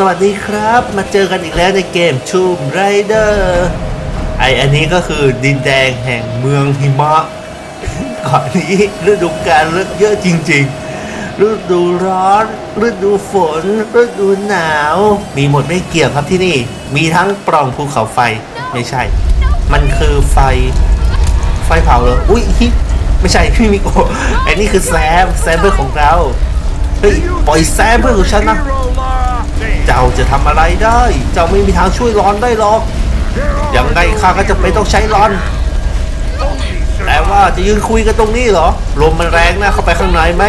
สวัสดีครับ มาเจอกันอีกแล้วในเกม Tomb Raider ไออันนี้ก็คือดินแดงแห่งเมืองหิมะก่อนนี้ฤดูกาลเยอะจริง ๆ ฤดูร้อนฤดูฝนฤดูหนาว มีหมดไม่เกี่ยวครับที่นี่ มีทั้งปล่องภูเขาไฟไม่ใช่ มันคือไฟ ไฟเผาเหรออุ้ยฮิไม่ใช่พี่มิโกไอ้นี่คือแซมแซมเพื่อนของเราเฮ้ยปล่อยแซมเพื่อนของฉันนะ เจ้าจะทำอะไรได้ เจ้าไม่มีทางช่วยรอนได้หรอก ยังไงข้าก็จะไม่ต้องใช้รอน แต่ว่าจะยืนคุยกันตรงนี้เหรอ ลมมันแรงนะเข้าไปข้างในไหม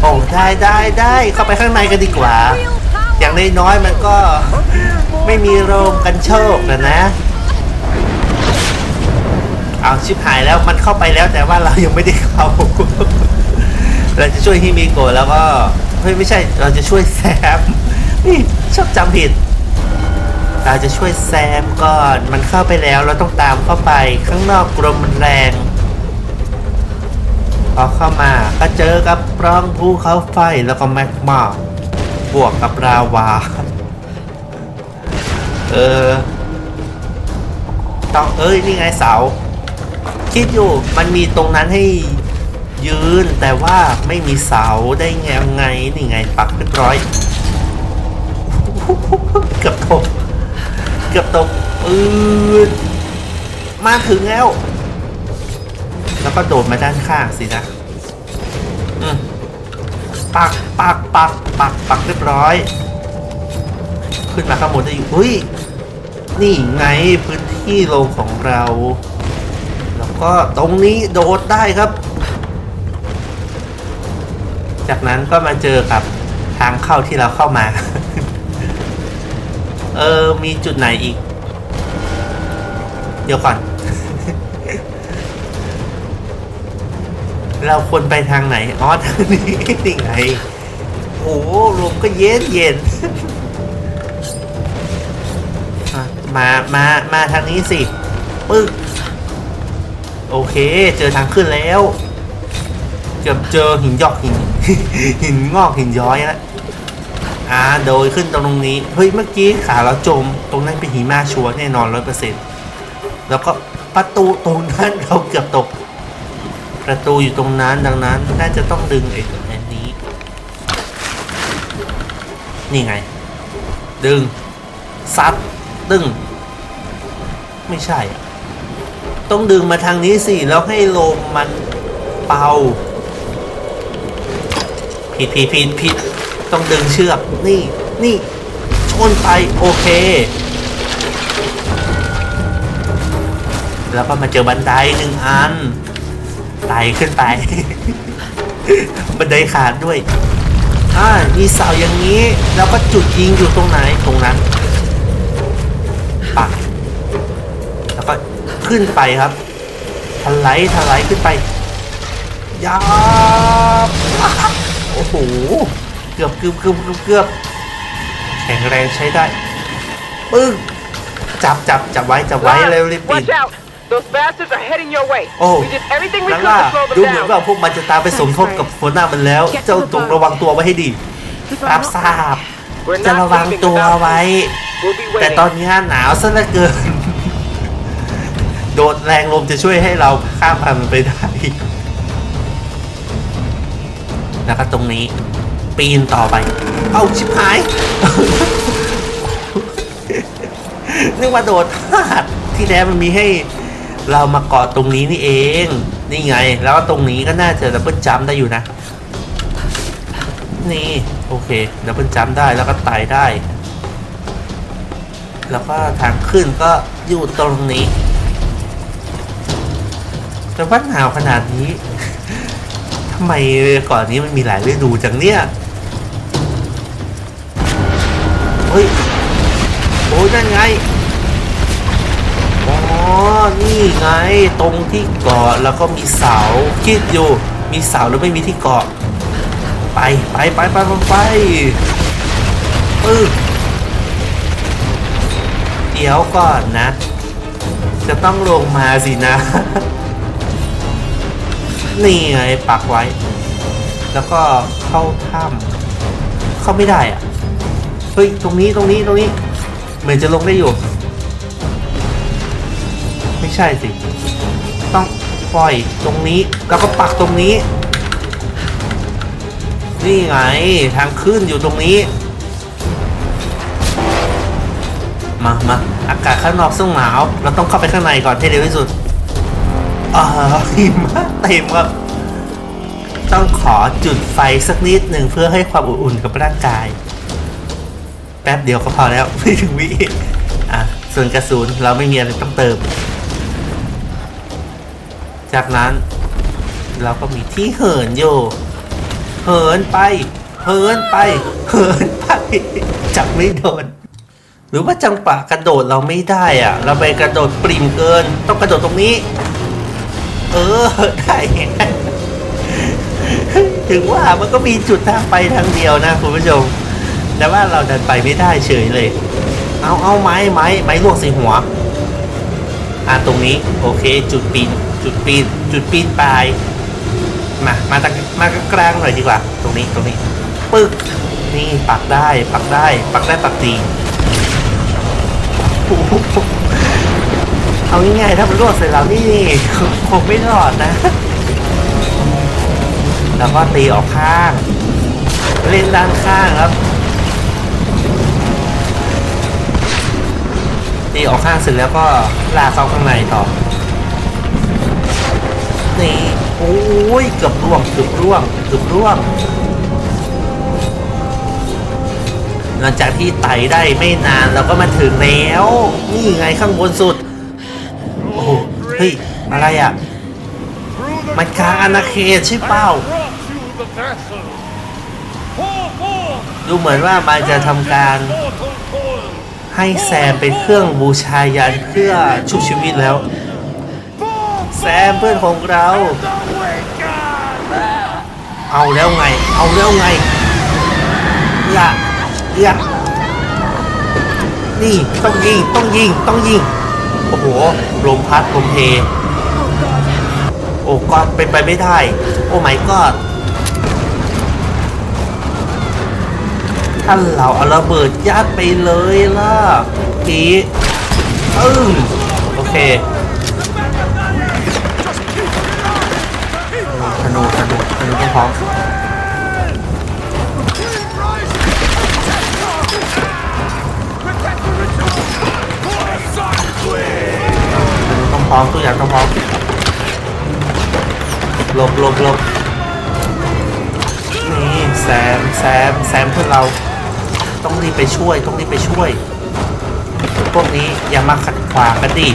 โอ้ได้ได้ได้เข้าไปข้างในกันดีกว่า อย่างน้อยๆมันก็ไม่มีโรงกันโชคนะนะเอาชิบหายแล้วมันเข้าไปแล้วแต่ว่าเรายังไม่ได้เข้าเราจะช่วยฮิมิโกะแล้วก็ เฮ้ยไม่ใช่เราจะช่วยแซมนี่ชอบจำผิด เราจะช่วยแซมก่อนมันเข้าไปแล้วเราต้องตามเข้าไปข้างนอกลมมันแรงพอเข้ามาก็เจอกับปล่องภูเขาไฟแล้วก็แมกมาบวกกับราวา เออต้องเอ้ยนี่ไงเสา คิดอยู่มันมีตรงนั้นให้ ยืนแต่ว่าไม่มีเสาได้ไงไงนี่ไงปักเรียบร้อยเกือบตกเกือบตกอืดมาถึงแล้ว แล้วก็โดดมาด้านข้างสินะปักปักปักปักปักเรียบร้อย ขึ้นมาข้างบนได้อยู่อุ้ยนี่ไงพื้นที่โลงของเรา แล้วก็ตรงนี้โดดได้ครับ จากนั้นก็มาเจอกับทางเข้าที่เราเข้ามา เออ มีจุดไหนอีก เดี๋ยวก่อน เราควรไปทางไหน อ๋อ ทางนี้นี่ไงโอ้โหลมก็เย็นเย็น มา มา มาทางนี้สิ ปึ๊ก โอเค เจอทางขึ้นแล้ว เกือบเจอหินหยอกหิน หินงอกหินย้อยแล้วอ่าโดยขึ้นตรงนี้ เฮ้ย เมื่อกี้ขาเราจม ตรงนั้นเป็นหิมะชัวร์แน่นอนร้อยเปอร์เซ็นต์แล้วก็ประตูตรงนั้นเราเกือบตก ประตูอยู่ตรงนั้นดังนั้น น่าจะต้องดึงไอ้อันนี้ นี่ไง ดึง ซัด ดึง ไม่ใช่ ต้องดึงมาทางนี้สิ แล้วให้ลมมันเป่า ผิดผิดผิดผิดต้องดึงเชือก นี่นี่ชนไปโอเค แล้วก็มาเจอบันไดหนึ่งอันไต่ขึ้นไป บันไดขาดด้วยอ่ามีเสาอย่างนี้ แล้วก็จุดยิงอยู่ตรงไหนตรงนั้นปักแล้วก็ขึ้นไปครับทะไลทะไลขึ้นไปยาบ โอ้โห เกือบเกือบเกือบเกือบเกือบแข็งแรงใช้ได้ ปึ้ง จับจับจับไว้ จับไว้เร็วรีบปีน Watch out! Those bastards are heading your way. Oh. We did everything we นั่น could ล่ะ to slow ดู them เหมือน down. ว่าพวกมันจะตามไปสมทบกับหัวหน้ามันแล้ว เจ้าจงระวังตัวไว้ให้ดีรับทราบ We're จะ not ระวัง leaving ตัว without ไว้ We'll be แต่ waiting. ตอนนี้หนาวซะเหลือเกิน โดดแรงลมจะช่วยให้เราข้ามผ่านมันไปได้ แล้วก็ตรงนี้ ปีนต่อไป เอาชิบหาย นึกว่าโดดพลาดที่แท้มันมีให้เรามาเกาะตรงนี้นี่เอง นี่ไง แล้วก็ตรงนี้ก็น่าจะดับเบิลจัมได้อยู่นะ นี่ โอเคดับเบิลจัมได้แล้วก็ไต่ได้ แล้วก็ทางขึ้นก็อยู่ตรงนี้แต่ว่าหนาวขนาดนี้ ทำไมก่อนนี้มันมีหลายฤดูจังเนี่ยเฮ้ยโอ้ยนั่นไงอ๋อนี่ไงตรงที่เกาะแล้วก็มีเสาคิดอยู่มีเสาแล้วไม่มีที่เกาะไปไปไปไปไปไปปึ๊บเดี๋ยวก่อนนะ จะต้องลงมาสินะ นี่ไงปักไว้ แล้วก็เข้าถ้ำเข้าไม่ได้อะเฮ้ยตรงนี้ตรงนี้ตรงนี้ เหมือนจะลงได้อยู่ ไม่ใช่สิ ต้องปล่อยตรงนี้ แล้วก็ปักตรงนี้ นี่ไงทางขึ้นอยู่ตรงนี้ มามาอากาศข้างนอกซึ่งหนาว เราต้องเข้าไปข้างในก่อนให้เร็วที่สุด อ่าหิมะเต็มครับต้องขอจุดไฟสักนิดหนึ่งเพื่อให้ความอุ่นกับร่างกาย แป๊บเดียวก็พอแล้วไม่ถึงวิอะส่วนกระสุนเราไม่มีอะไรต้องเติม จากนั้น เราก็มีที่เหินอยู่เหินไป เหินไป เหินไปจับไม่โดนหรือว่าจังปะกระโดดเราไม่ได้อะเราไปกระโดดปริ่มเกิน ต้องกระโดดตรงนี้ เออได้ถึงว่ามันก็มีจุดทางไปทางเดียวนะคุณผู้ชม แต่ว่าเราดันไปไม่ได้เฉยเลย เอาเอาไม้ไม้ไม้ลวกใส่หัว อ่าตรงนี้โอเค จุดปีนจุดปีนจุดปีนปลาย มา มาตะมากลางหน่อยดีกว่า ตรงนี้ตรงนี้ ปึ๊ก นี่ปักได้ปักได้ ปักได้ปักดี เอาง่ายๆถ้ามันลวกเสร็จแล้วนี่คงไม่รอดนะ แล้วก็ตีออกข้าง เล่นด้านข้างครับ ตีออกข้างเสร็จแล้วก็ลากเข้าข้างในต่อ นี่ โอ้ยเกือบร่วงเกือบร่วงเกือบร่วง หลังจากที่ไต่ได้ไม่นานเราก็มาถึงแล้ว นี่ไงข้างบนสุด เฮ้ย อะไรอะ มันกลางอาณาเขตใช่เปล่า ดูเหมือนว่ามันจะทำการให้แซมเป็นเครื่องบูชายันเพื่อชุบชีวิตแล้ว แซมเพื่อนของเรา เอาแล้วไง เอาแล้วไงอย่าอย่านี่ต้องยิง ต้องยิง ต้องยิง โอ้โห ลมพัดลมเพ โอ้ก็เป็นไปไม่ได้ โอ้ไม่ก็ถ้าเราเอาระเบิดยัดไปเลยล่ะพีอึ้งโอเคธนูธนูธนูต้องพร้อม พร้อมทุกอย่างต้องพร้อมหลบหลบหลบนี่แซมแซมแซมเพื่อนเราต้องรีบไปช่วยต้องรีบไปช่วย พวกนี้อย่ามาขัดขวางกันดิ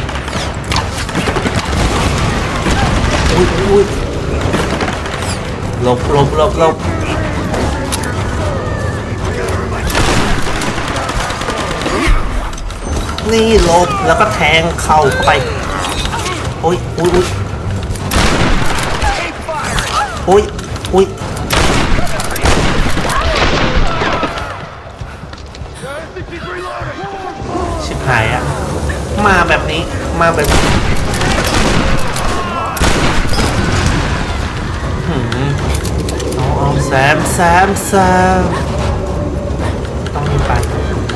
อุ้ยอุ้ยหลบหลบหลบหลบนี่หลบแล้วก็แทงเข่าเข้าไป โอ้ยอุ้ยอุ้ยโอ้ยอุ้ยชิบหายอะมาแบบนี้มาแบบหืมเอาเอาแซมแซมแซมต้องรีบไป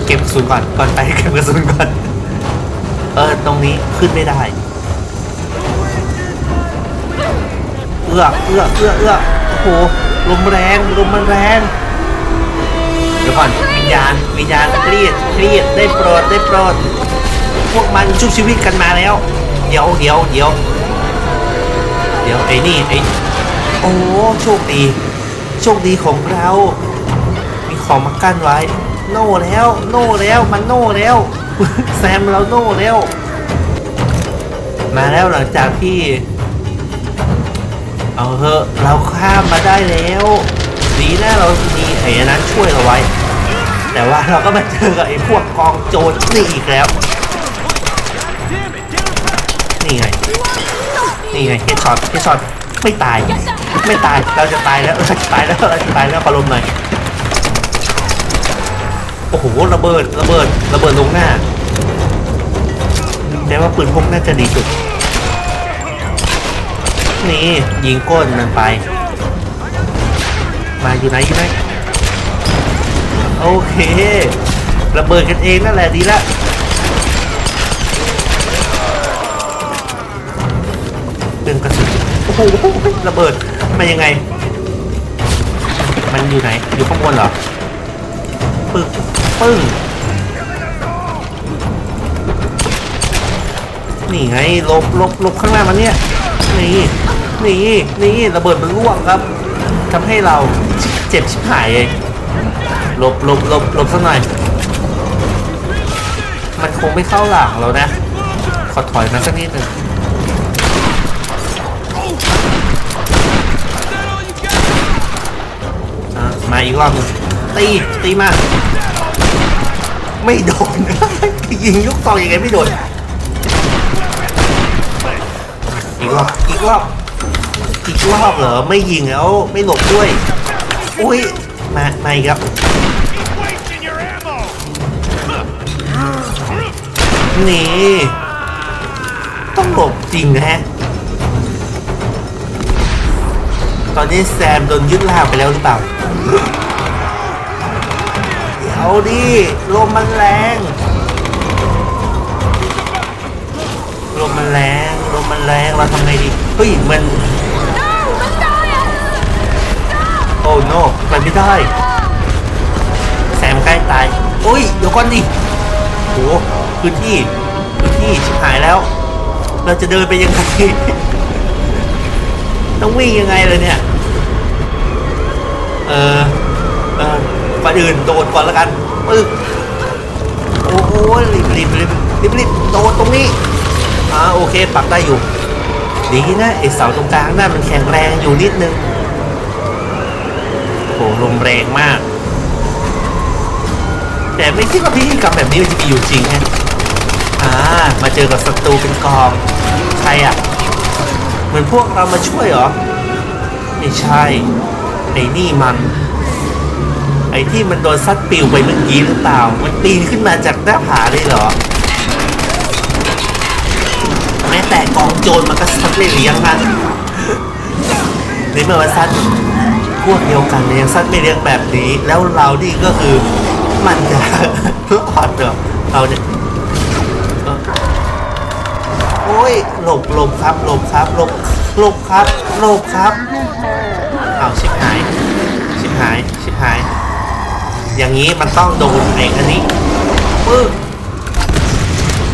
เก็บกระสุนก่อนก่อนไปเก็บกระสุนก่อนเออตรงนี้ขึ้นไม่ได้ เอื้อเอื้อเอื้อเอื้อโอ้โหลมแรงลมมันแรงเดี๋ยวก่อนวิญญาณวิญญาณเครียดเครียดได้โปรดได้โปรดพวกมันชุบชีวิตกันมาแล้ว เดี๋ยวเดี๋ยวเดี๋ยวเดี๋ยวไอ้นี่ไอ้โอ้โชคดี โชคดีของเรา มีของมากั้นไว้ โน่แล้ว โน่แล้วมันโน่แล้ว แซมเราโน่แล้ว มาแล้วหลังจากที่ เอาเถอะเราข้ามมาได้แล้วดีนะเรามีไอ้นั้นช่วยเราไว้ แต่ว่าเราก็มาเจอกับไอ้พวกกองโจรนี่อีกแล้ว นี่ไง นี่ไงเฮดช็อตเฮดช็อตไม่ตาย ไม่ตาย เราจะตายแล้ว เราจะตายแล้ว เราจะตายแล้วขอลมหน่อย โอ้โห ระเบิด ระเบิด ระเบิดลงหน้าแต่ว่าปืนพกน่าจะดีสุด นี่ ยิงก้นมันไป มาอยู่ไหนอยู่ไหนโอเค ระเบิดกันเองนั่นแหละดีละเป็นกระสุนโอ้โหระเบิดมายังไง มันอยู่ไหน อยู่ข้างบนเหรอ ปึกปึ้งนี่ไงลบลบลบข้างหน้ามันเนี่ย นี่ นี่นี่ระเบิดมันร่วงครับทำให้เราเจ็บชิบหายเองหลบหลบหลบหลบสักหน่อย มันคงไม่เข้าหลังเรานะ ขอถอยมาสักนิดหนึ่งมาอีกรอบนึงตี ตีมา ไม่โดน ยิงลูกซองยังไงไม่โดน อีกรอบ อีกรอบ อีกรอบเหรอ ไม่ยิงแล้วไม่หลบด้วย อุ้ย มามาอีกครับนี่ต้องหลบจริงนะฮะ ตอนนี้แซมโดนยึดลาไปแล้วหรือเปล่า เดี๋ยวดิลมมันแรงลมมันแรงลมมันแรงเราทำไงดีเฮ้ยมัน อ้โนไปไม่ได้แซมใกล้ตายโอ้ย เดี๋ยวก่อนดิโหพื้นที่พื้นที่ชิบหายแล้ว เราจะเดินไปยังไง ต้องวิ่งยังไงเลยเนี่ย เออเออก่อนอื่นโดดก่อนล้วกันปึ๊บโอ้โหรีบรีบรีบรีบรีบโดดตรงนี้อ่าโอเคปักได้อยู่ ดีนะไอเสาตรงกลางนั่นมันแข็งแรงอยู่นิดนึง โหลมแรงมาก แต่ไม่คิดว่าพิธีกรรมแบบนี้มันจะมีอยู่จริงฮะอ่ามาเจอกับศัตรูเป็นกองใครอะ เหมือนพวกเรามาช่วยเหรอ ไม่ใช่ไอ้นี่มัน ไอ้ที่มันโดนซัดปิวไปเมื่อกี้หรือเปล่า มันปีนขึ้นมาจากหน้าผาเลยเหรอ แม้แต่กองโจรมันก็ซัดเลยหรือยังกันในเมื่อมันซัด พวกเดียวกันเนี่ยยังซัดไม่เลี้ยงแบบนี้ แล้วเรานี่ก็คือมันจะรอดเหรอเราเนี่ยโอ้ยหลบหลบครับหลบครับหลบหลบครับหลบครับเอาชิบหายชิบหายชิบหาย อย่างนี้มันต้องโดนไอ้อันนี้ปึ้ง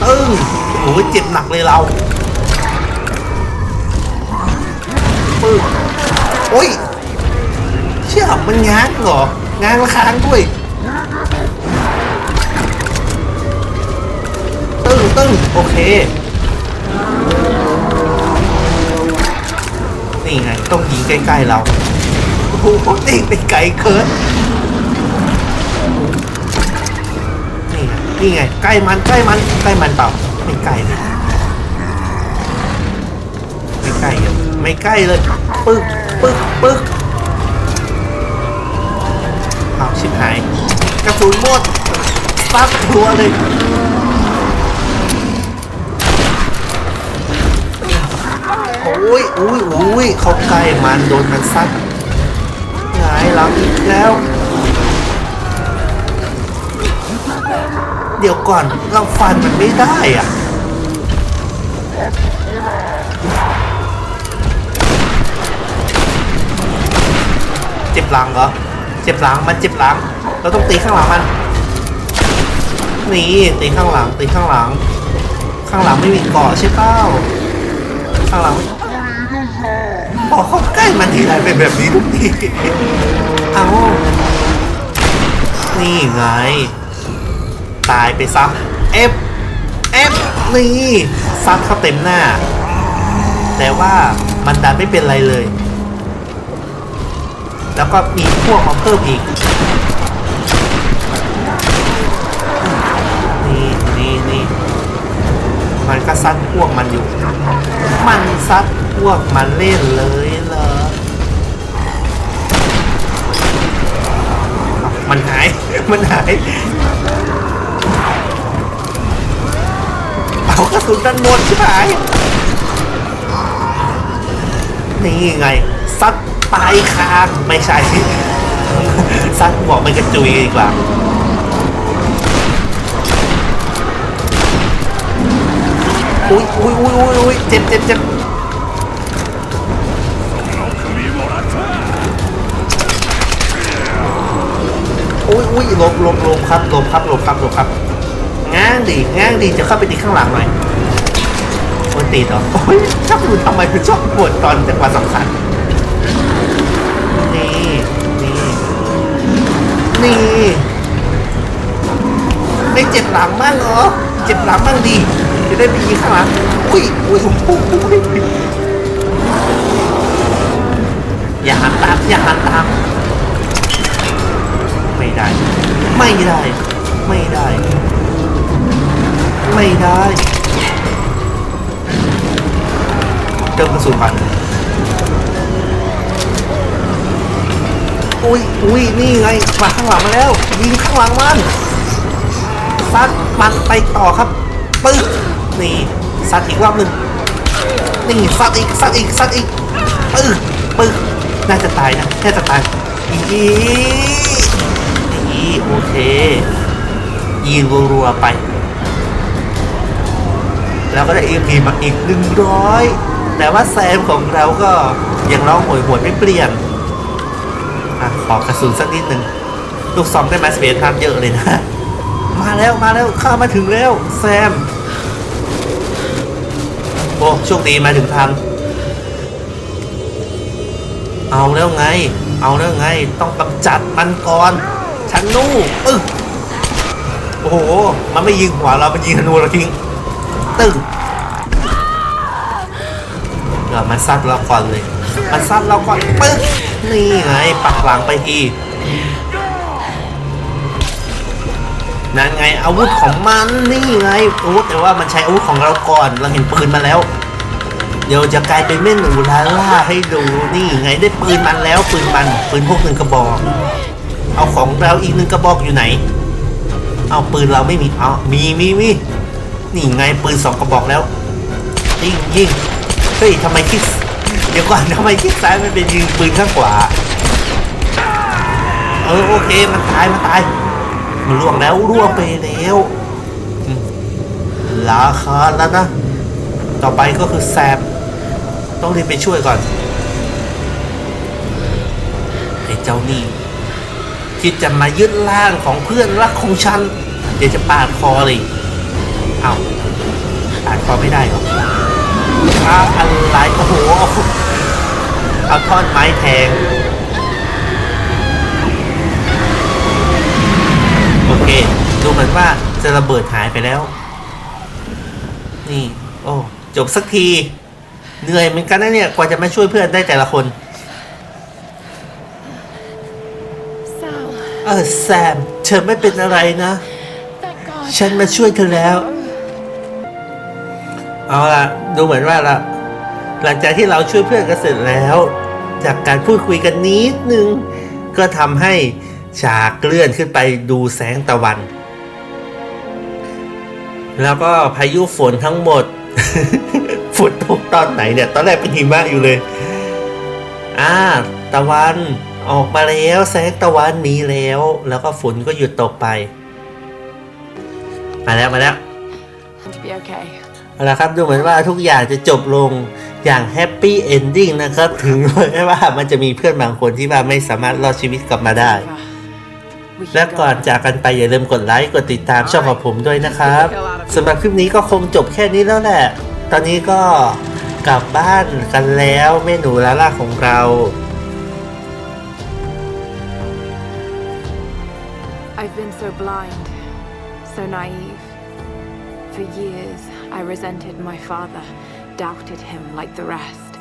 ตึ้งโอ้ยเจ็บหนักเลยเราปึ้งโอ้ย เชื่อมันง้างเหรอ ง้างละค้างด้วย ตึ้งตึ้งโอเค นี่ไง ต้องยิงใกล้ๆเรา โอ้โหตีไปไกลเกินนี่ไง นี่ไง ใกล้มัน ใกล้มัน ใกล้มันเปล่า ไม่ใกล้เลยไม่ใกล้เลย ไม่ใกล้เลย ปึ๊กปึ๊กปึ๊ก ชิบหาย กระสุนหมดซัดหัวเลยโอ้ยอุ้ยอุ้ยเขาใกล้มันโดนมันซัดหงายหลังอีกแล้ว เดี๋ยวก่อนเราฟันมันไม่ได้อะเจ็บหลังเหรอ เจ็บหลังมันเจ็บหลัง เราต้องตีข้างหลังมัน นี่ตีข้างหลังตีข้างหลัง ข้างหลังไม่มีเกาะใช่เปล่าข้างหลังไม่พอเขาใกล้มันทีไรเป็นแบบนี้ทุกทีเอานี่ไง ตายไปซะเอฟเอฟนี่ซัดเข้าเต็มหน้า แต่ว่ามันดันไม่เป็นไรเลย แล้วก็มีพวกมาเพิ่มอีก นี่นี่นี่มันก็ซัดพวกมันอยู่ มันซัดพวกมันเล่นเลยเหรอ มันหาย มันหาย เอากระสุนด้านบนใช่ไหมนี่ไง ซัดปลายคางไม่ใช่ซัดบอกมันกระจุยดีกว่าอุ้ยอุ้ยอุ้ยอุ้ยอุ้ยเจ็บเจ็บเจ็บอุ้ยอุ้ยลบลบลบครับลบครับลบครับลบครับง้างดิง้างดิจะเข้าไปตีข้างหลังหน่อยโอ้ตีต่อโอ้ยชอบดูทำไมถึงชอบปวดตอนจังหวะสำคัญ นี่ไม่เจ็บหลังบ้างเหรอ เจ็บหลังบ้างดี จะได้ปยิงข้างหลังอุ้ยอุ้ยอุ้ยอุ้ยอย่าหันตามอย่าหันตามไม่ได้ ไม่ได้ ไม่ได้ ไม่ได้เติมกระสุนก่อ อุ้ยอุ้ยนี่ไงมาข้างหลังมาแล้ว ยิงข้างหลังมันซัดมันไปต่อครับปึ๊บนี่ซัดอีกรอบหนึ่งนี่ซัดอีกซัดอีกซัดอีกปึ๊บปึ๊บน่าจะตายนะน่าจะตายอีนี่โอเคยิงรัวๆไป แล้วก็ได้ EP มาอีกหนึ่งร้อยแต่ว่าแซมของเราก็ยังร้องโหยหวนไม่เปลี่ยน อะขอกระสุนสักนิดหนึ่งลูกซองได้มาสเปซทามเยอะเลยนะ มาแล้วมาแล้วข้ามาถึงแล้วแซม โอ้โชคดีมาถึงทันเอาแล้วไง เอาแล้วไง ต้องกำจัดมันก่อนชันนู่อึ้งโอ้โห มันไม่ยิงหัวเรา มันยิงธนูเราทิ้ง ตึ้งเดี๋ยวมันซัดเราก่อนเลย มันซัดเราก่อนปึ๊บ นี่ไงปักหลังไปทีนั่นไงอาวุธของมันนี่ไงอาวุธแต่ว่ามันใช้อาวุธของเราก่อนเราเห็นปืนมาแล้ว เดี๋ยวจะกลายเป็นเม่นหนูลาล่าให้ดูนี่ไงได้ปืนมันแล้วปืนมันปืนพวกหนึ่งกระบอก เอาของเราอีกหนึ่งกระบอกอยู่ไหน เอาปืนเราไม่มีเอามีมีมีนี่ไงปืนสองกระบอกแล้วยิงยิงเฮ้ยทำไมคิด เดี๋ยวก่อนทำไมคิดซ้ายมันเป็นยิงปืนข้างขวา เออโอเคมันตายมันตาย มันล่วงแล้วล่วงไปแล้วอืมราคาแล้วนะ ต่อไปก็คือแซม ต้องรีบไปช่วยก่อนไอ้เจ้านี่คิดจะมายึดร่างของเพื่อนรักของฉัน เดี๋ยวจะปาดคอเลยเอาปาดคอไม่ได้หรออ้าอะไรโอ้โห เอาท่อนไม้แทง โอเค ดูเหมือนว่าจะระเบิดหายไปแล้ว นี่ โอ้ จบสักที เหนื่อยเหมือนกันนะเนี่ย กว่าจะมาช่วยเพื่อนได้แต่ละคน Sal, เออแซม เธอไม่เป็นอะไรนะ thank God. ฉันมาช่วยเธอแล้ว เอาละดูเหมือนว่าละหลังจากที่เราช่วยเพื่อนกันเสร็จแล้ว จากการพูดคุยกันนิดนึง ก็ทำให้ฉากเลื่อนขึ้นไปดูแสงตะวัน แล้วก็พายุฝนทั้งหมด ฝนตกตอนไหนเนี่ย ตอนแรกเป็นหิมะอยู่เลย อ่า ตะวันออกมาแล้วแสงตะวันมีแล้ว แล้วก็ฝนก็หยุดตกไป มาแล้วมาแล้ว To be okay. เอาละครับดูเหมือนว่าทุกอย่างจะจบลง อย่างแฮปปี้เอนดิ้งนะครับ ถึงแม้ว่ามันจะมีเพื่อนบางคนที่ว่าไม่สามารถรอดชีวิตกลับมาได้ และก่อนจากกันไปอย่าลืมกดไลค์กดติดตามช่องของผมด้วยนะครับสำหรับคลิปนี้ก็คงจบแค่นี้แล้วแหละ ตอนนี้ก็กลับบ้านกันแล้วเมนูลาล่าของเรา I've been so blind, so naive. For years, I resented my father, doubted him like the rest.